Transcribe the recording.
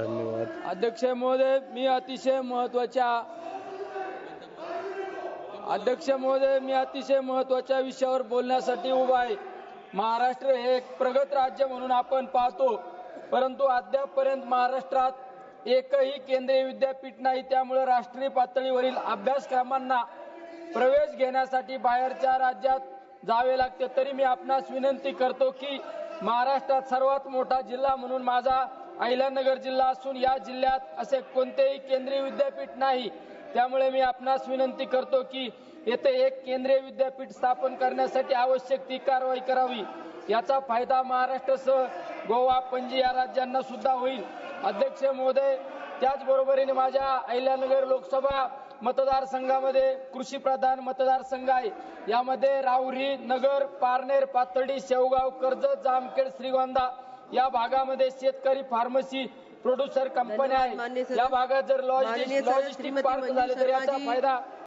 धन्यवाद. अध्यक्ष महोदय मी अतिशय महत्त्वाच्या अध्यक्ष महोदय मी अतिशय महत्त्वाच्या विषयावर बोलण्यासाठी उभा आहे. महाराष्ट्र हे एक प्रगत राज्य म्हणून आपण पाहतो. परंतु अद्यापपर्यंत महाराष्ट्रात एकही केंद्रीय विद्यापीठ नाही. त्यामुळे राष्ट्रीय पातळीवरील अभ्यासक्रमांना प्रवेश घेण्यासाठी बाहेरच्या राज्यात जावे लागते. तरी मी आपणास विनंती करतो की महाराष्ट्रात सर्वात मोठा जिल्हा म्हणून माझा अहिल्यानगर जिल्हा असून या जिल्ह्यात असे कोणतेही केंद्रीय विद्यापीठ नाही. त्यामुळे मी आपणास विनंती करतो की येथे एक केंद्रीय विद्यापीठ स्थापन करण्यासाठी आवश्यक ती कारवाई करावी. याचा फायदा महाराष्ट्रासह गोवा पणजी या राज्यांना सुद्धा होईल. अध्यक्ष महोदय त्याचबरोबरीने माझ्या अहिल्यानगर लोकसभा मतदारसंघामध्ये कृषी प्रधान मतदारसंघ आहे यामध्ये राहुरी नगर पारनेर पाथर्डी शेवगाव कर्जत जामखेड श्रीगोंदा या भागामध्ये शेतकरी फार्मसी प्रोड्युसर कंपन्या सर. या भागात जर लॉजिस्टिक पार्क झाले तर याचा. फायदा